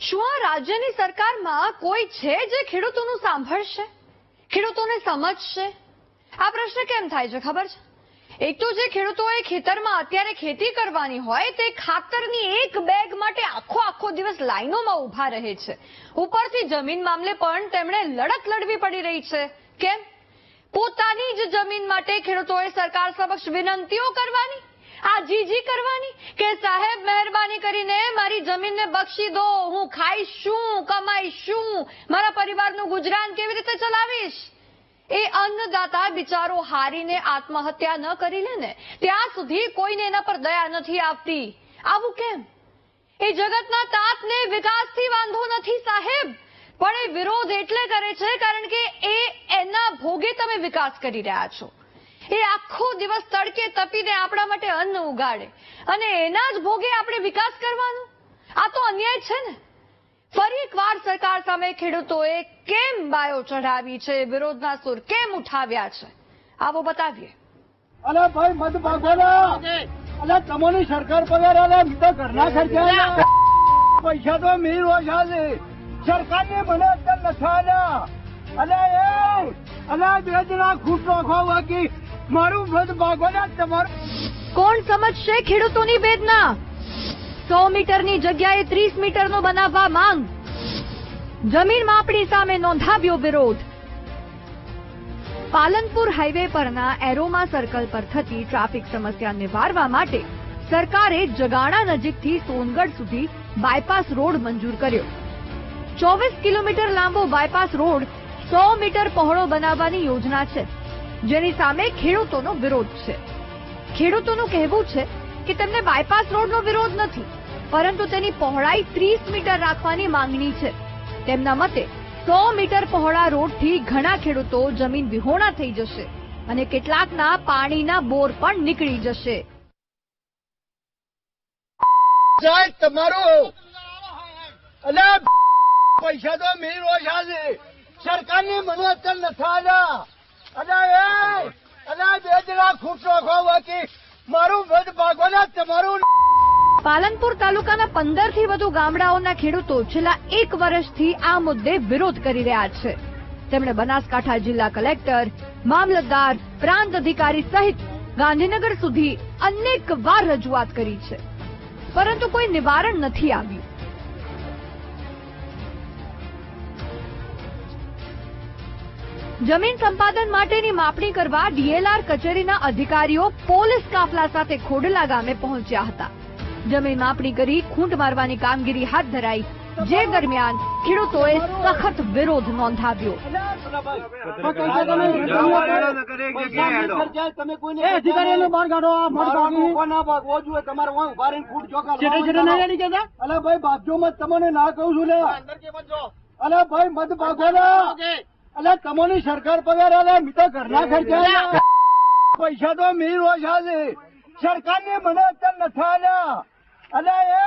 શું આ રાજ્યની સરકારમાં કોઈ છે જે ખેડૂતોનું સાંભળશે? ખેડૂતોને સમજશે? આ પ્રશ્ન કેમ થાય છે, ખબર છે? એક તો જે ખેડૂતોએ ખેતરમાં અત્યારે ખેતી કરવાની હોય તે ખાતરની એક બેગ માટે આખો આખો દિવસ લાઈનોમાં ઊભા રહે છે. ઉપરથી જમીન મામલે પણ તેમણે લડત લડવી પડી રહી છે. કેમ? પોતાની જ જમીન માટે ખેડૂતોએ સરકાર સમક્ષ વિનંતીઓ કરવાની? આ જીજી કરવાની? કે સાહેબ, મહેરબાની કરીને મારી જમીનને બક્ષી દો. હું ખાઈશ શું, કમાઈશ શું? મારા પરિવારનું ગુજરાન કેવી રીતે ચલાવીશ? એ અન્નદાતા બિચારો હારીને આત્મહત્યા ન કરી લે ને, ત્યાં સુધી કોઈને એના પર દયા નથી આવતી. આવું કેમ? એ જગતના તાતને વિકાસથી વાંધો નથી સાહેબ. પણ એ વિરોધ એટલે કરે છે કારણ કે એ એના ભોગે તમે વિકાસ કરી રહ્યા છો. એ આખો દિવસ તડકે તપીને આપણા માટે અન્ન ઉગાડે. અને એના જ ભોગે આપણે વિકાસ કરવાનો. આ તો અન્યાય છે ને. ફરી એકવાર સરકાર સામે ખેડૂતોએ કેમ બાયો ચઢાવી છે? વિરોધના સુર કેમ ઉઠાવ્યા છે? આવો બતાવીએ. અલે ભાઈ, મત ભાગોલા અલે તમોની સરકાર પગાર મી તો ઘરના ખર્ચા પૈસા તો મીર ઓછા છે સરકારને મને અત્યારે આલ્યા અલે એ જણા ખુશ રાખવા બાકી મારું મત ભાગોલા તમારું કોણ સમજશે ખેડૂતોની વેદના? સો મીટરની જગ્યાએ ત્રીસ મીટરનો બનાવવા માંગ. જમીન માપણી સામે નોંધાવ્યો વિરોધ. પાલનપુર હાઈવે પરના એરોમા સર્કલ પર થતી ટ્રાફિક સમસ્યા નિવારવા માટે સરકારે જગાણા નજીકથી સોનગઢ સુધી બાયપાસ રોડ મંજૂર કર્યો. ચોવીસ કિલોમીટર લાંબો બાયપાસ રોડ સો મીટર પહોળો બનાવવાની યોજના છે. જેની સામે ખેડૂતોનો વિરોધ છે. ખેડૂતોનું કહેવું છે કે તેમને બાયપાસ રોડનો વિરોધ નથી, પરંતુ તેની પહોળાઈ ત્રીસ મીટર રાખવાની માંગણી છે. તેમના મતે, સો મીટર પહોળા રોડથી ઘણા ખેડૂતો જમીન વિહોણા થઈ જશે અને કેટલાકના પાણીના બોર પણ નીકળી જશે. તમારું પૈસા તો મેં રોજ આજે સરકારની મદદ નથી આલ્યા પાલનપુર તાલુકાના પંદરથી વધુ ગામડાઓના ખેડૂતો છેલ્લા એક વર્ષથી આ મુદ્દે વિરોધ કરી રહ્યા છે. તેમણે બનાસકાંઠા જિલ્લા કલેક્ટર, મામલતદાર, પ્રાંત અધિકારી સહિત ગાંધીનગર સુધી અનેક વાર રજૂઆત કરી છે. પરંતુ કોઈ નિવારણ નથી આવ્યું. જમીન સંપાદન માટેની માપણી કરવા ડીએલઆર કચેરીના અધિકારીઓ પોલીસ કાફલા સાથે ખોડલા ગામે પહોંચ્યા હતા. જમીન માપણી કરી ખૂંટ મારવાની કામગીરી હાથ ધરાઈ. જે દરમિયાન ખેડૂતોએ સખત વિરોધ નોંધાવ્યો. અલે ભાઈ બાજુ તમને ના કહું છું લે અલે ભાઈ મત ભાગો અલે તમોની સરકાર પગાર અલે મી તો ઘરના ખર્ચા પૈસા તો મીર ઓછા સરકાર સરકારને મને અત્યારે નથી આલ્યા. અલે એ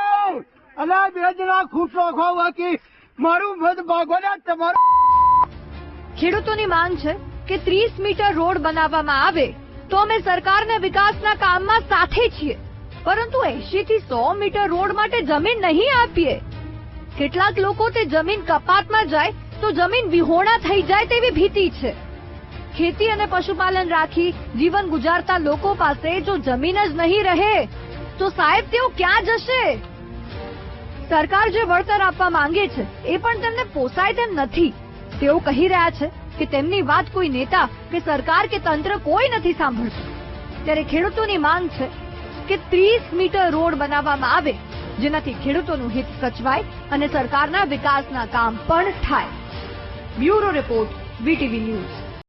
અલે બે જણા ખુશ રાખો બાકી મારું મત ભાગો ને તમારું ખેડૂતોની માંગ છે કે ત્રીસ મીટર રોડ બનાવવામાં આવે તો અમે સરકારને વિકાસના કામમાં સાથે છીએ. પરંતુ એસી થી સો મીટર રોડ માટે જમીન નહીં આપીએ. કેટલાક લોકો તે જમીન કપાતમાં જાય તો જમીન વિહોણા થઈ જાય તેવી ભીતિ છે. ખેતી અને પશુપાલન રાખી જીવન ગુજારતા લોકો પાસે જો જમીન જ નહીં રહે, તો સાહેબ તેઓ ક્યાં જશે? સરકાર જે વળતર આપવા માંગે છે, એ પણ તેમને પોસાય તેમ નથી. તેઓ કહી રહ્યા છે કે તેમની વાત કોઈ નેતા કે સરકાર કે તંત્ર કોઈ નથી સાંભળતું. ત્યારે ખેડૂતોની માંગ છે કે ત્રીસ મીટર રોડ બનાવવામાં આવે જેનાથી ખેડૂતોનું હિત સચવાય અને સરકારના વિકાસના કામ પણ થાય. Bureau report VTV news.